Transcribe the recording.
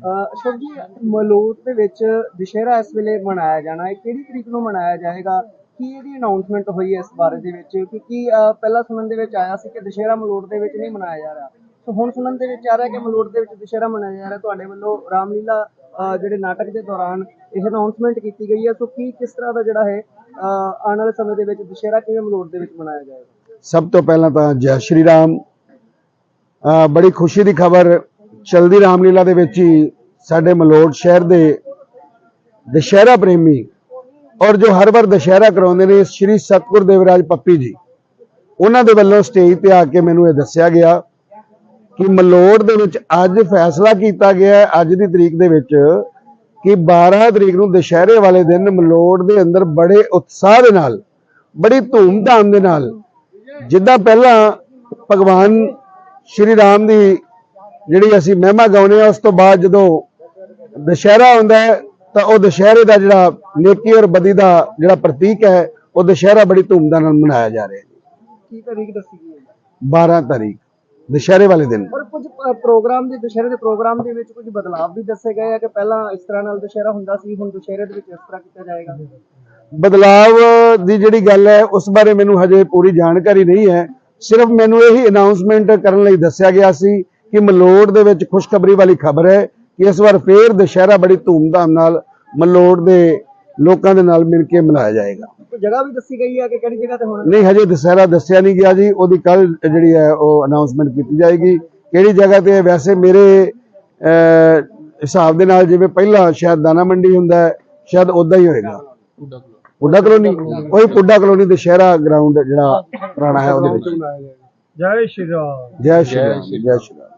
ਅਸ਼ੋਕ ਜੀ, ਮਲੋਟ ਦੇ ਵਿੱਚ ਦੁਸ਼ਹਿਰਾ ਇਸ ਵੇਲੇ ਮਨਾਇਆ ਜਾਣਾ ਹੈ। ਕਿਹੜੀ ਤਰੀਕ ਨੂੰ ਮਨਾਇਆ ਜਾਏਗਾ? ਕੀ ਇਹਦੀ ਅਨਾਉਂਸਮੈਂਟ ਹੋਈ ਹੈ ਇਸ ਬਾਰੇ ਦੇ ਵਿੱਚ? ਕਿਉਂਕਿ ਪਹਿਲਾਂ ਸੁਣਨ ਦੇ ਵਿੱਚ ਆਇਆ ਸੀ ਕਿ ਦੁਸ਼ਹਿਰਾ ਮਲੋਟ ਦੇ ਵਿੱਚ ਨਹੀਂ ਮਨਾਇਆ ਜਾ ਰਿਹਾ। ਸੋ ਹੁਣ ਸੁਣਨ ਦੇ ਵਿੱਚ ਆ ਰਿਹਾ ਕਿ ਮਲੋਟ ਦੇ ਵਿੱਚ ਦੁਸ਼ਹਿਰਾ ਮਨਾਇਆ ਜਾ ਰਿਹਾ। ਤੁਹਾਡੇ ਵੱਲੋਂ ਰਾਮਲੀਲਾ ਜਿਹੜੇ ਨਾਟਕ ਦੇ ਦੌਰਾਨ ਇਹ ਅਨਾਉਂਸਮੈਂਟ ਕੀਤੀ ਗਈ ਹੈ। ਸੋ ਕੀ, ਕਿਸ ਤਰ੍ਹਾਂ ਦਾ ਜਿਹੜਾ ਹੈ ਆਉਣ ਵਾਲੇ ਸਮੇਂ ਦੇ ਵਿੱਚ ਦੁਸ਼ਹਿਰਾ ਕਿਵੇਂ ਮਲੋਟ ਦੇ ਵਿੱਚ ਮਨਾਇਆ ਜਾਏਗਾ? ਸਭ ਤੋਂ ਪਹਿਲਾਂ ਤਾਂ ਜੈ ਸ਼੍ਰੀ ਰਾਮ। ਬੜੀ ਖੁਸ਼ੀ ਦੀ ਖਬਰ ਚਲਦੀ ਰਾਮਲੀਲਾ ਦੇ ਵਿੱਚ ਹੀ ਸਾਡੇ ਮਲੋਟ ਸ਼ਹਿਰ ਦੇ ਦੁਸ਼ਹਿਰਾ ਪ੍ਰੇਮੀ ਔਰ ਜੋ ਹਰ ਵਾਰ ਦੁਸ਼ਹਿਰਾ ਕਰਾਉਂਦੇ ਨੇ, ਸ਼੍ਰੀ ਸਤਗੁਰ ਦੇਵਰਾਜ ਪੱਪੀ ਜੀ। ਉਹਨਾਂ ਦੇ ਵੱਲੋਂ ਸਟੇਜ ਤੇ ਆ ਕੇ ਮੈਨੂੰ ਇਹ ਦੱਸਿਆ ਗਿਆ ਕਿ ਮਲੋਟ ਦੇ ਵਿੱਚ ਅੱਜ ਫੈਸਲਾ ਕੀਤਾ ਗਿਆ ਅੱਜ ਦੀ ਤਰੀਕ ਦੇ ਵਿੱਚ, ਕਿ 12 ਤਰੀਕ ਨੂੰ ਦੁਸ਼ਹਿਰੇ ਵਾਲੇ ਦਿਨ ਮਲੋਟ ਦੇ ਅੰਦਰ ਬੜੇ ਉਤਸ਼ਾਹ ਦੇ ਨਾਲ, ਬੜੀ ਧੂਮ-ਧਾਮ ਦੇ ਨਾਲ, ਜਿੱਦਾਂ ਪਹਿਲਾਂ ਭਗਵਾਨ ਸ਼੍ਰੀ ਰਾਮ ਦੀ ਜਿਹੜੀ ਅਸੀਂ ਮਹਿਮਾ ਗਾਉਂਦੇ ਆ ਉਸ ਤੋਂ ਬਾਅਦ ਜਦੋਂ ਦੁਸ਼ਹਿਰਾ ਹੁੰਦਾ ਹੈ ਤਾਂ ਉਹ ਦੁਸ਼ਹਿਰੇ ਦਾ ਜਿਹੜਾ ਨੇਕੀ ਔਰ ਬਦੀ ਦਾ ਜਿਹੜਾ ਪ੍ਰਤੀਕ ਹੈ ਉਹ ਦੁਸ਼ਹਿਰਾ ਬੜੀ ਧੂਮਧਾਮ ਨਾਲ ਮਨਾਇਆ ਜਾ ਰਿਹਾ ਹੈ। ਕੀ ਤਾਰੀਖ ਦੱਸੀ ਗਈ ਹੈ? 12 ਤਾਰੀਖ ਦੁਸ਼ਹਿਰੇ ਵਾਲੇ ਦਿਨ। ਔਰ ਕੁਝ ਪ੍ਰੋਗਰਾਮ ਦੇ ਦੁਸ਼ਹਿਰੇ ਦੇ ਪ੍ਰੋਗਰਾਮ ਦੇ ਵਿੱਚ ਕੁਝ ਬਦਲਾਅ ਵੀ ਦੱਸੇ ਗਏ ਆ ਕਿ ਪਹਿਲਾਂ ਇਸ ਤਰ੍ਹਾਂ ਨਾਲ ਦੁਸ਼ਹਿਰਾ ਹੁੰਦਾ ਸੀ ਹੁਣ ਦੁਸ਼ਹਿਰੇ ਦੇ ਵਿੱਚ ਇਸ ਤਰ੍ਹਾਂ ਕੀਤਾ ਜਾਏਗਾ? ਬਦਲਾਵ ਦੀ ਜਿਹੜੀ ਗੱਲ ਹੈ ਉਸ ਬਾਰੇ ਮੈਨੂੰ ਹਜੇ ਪੂਰੀ ਜਾਣਕਾਰੀ ਨਹੀਂ ਹੈ। ਸਿਰਫ ਮੈਨੂੰ ਇਹੀ ਅਨਾਉਂਸਮੈਂਟ ਕਰਨ ਲਈ ਦੱਸਿਆ ਗਿਆ ਸੀ ਕਿ ਮਲੋੜ ਦੇ ਵਿੱਚ ਖੁਸ਼ਖਬਰੀ ਵਾਲੀ ਖਬਰ ਹੈ ਕਿ ਇਸ ਵਾਰ ਫੇਰ ਦੁਸ਼ਹਿਰਾ ਬੜੀ ਧੂਮਧਾਮ ਨਾਲ ਮਲੋੜ ਦੇ ਲੋਕਾਂ ਦੇ ਨਾਲ ਮਿਲ ਕੇ ਮਨਾਇਆ ਜਾਏਗਾ। ਜਗ੍ਹਾ ਵੀ ਦੱਸੀ ਗਈ ਹੈ ਕਿ ਕਿਹੜੀ ਜਗ੍ਹਾ ਤੇ ਹੋਣਾ? ਨਹੀਂ ਹਜੇ ਦੁਸਹਿਰਾ ਦੱਸਿਆ ਨਹੀਂ ਗਿਆ ਜੀ। ਉਹਦੀ ਕੱਲ ਜਿਹੜੀ ਹੈ ਉਹ ਅਨਾਉਂਸਮੈਂਟ ਕੀਤੀ ਜਾਏਗੀ। ਕਿਹੜੀ ਜਗ੍ਹਾ ਤੇ? ਵੈਸੇ ਮੇਰੇ ਹਿਸਾਬ ਦੇ ਨਾਲ ਜਿਵੇਂ ਪਹਿਲਾਂ ਸ਼ਾਇਦ ਦਾਣਾ ਮੰਡੀ ਹੁੰਦਾ ਹੈ ਸ਼ਾਇਦ ਉਦਾਂ ਹੀ ਹੋਏਗਾ। ਪੁੱਡਾ ਕਲੋਨੀ? ਉਹੀ ਪੁੱਡਾ ਕਲੋਨੀ ਦੁਸ਼ਹਿਰਾ ਗਰਾਊਂਡ ਜਿਹੜਾ ਪੁਰਾਣਾ ਹੈ ਉਹਦੇ ਵਿੱਚ। ਜੈ ਸ਼੍ਰੀ ਰਾਮ। ਜੈ ਸ਼੍ਰੀ ਰਾਮ ਜੈ ਸ਼੍ਰੀ ਰਾਮ।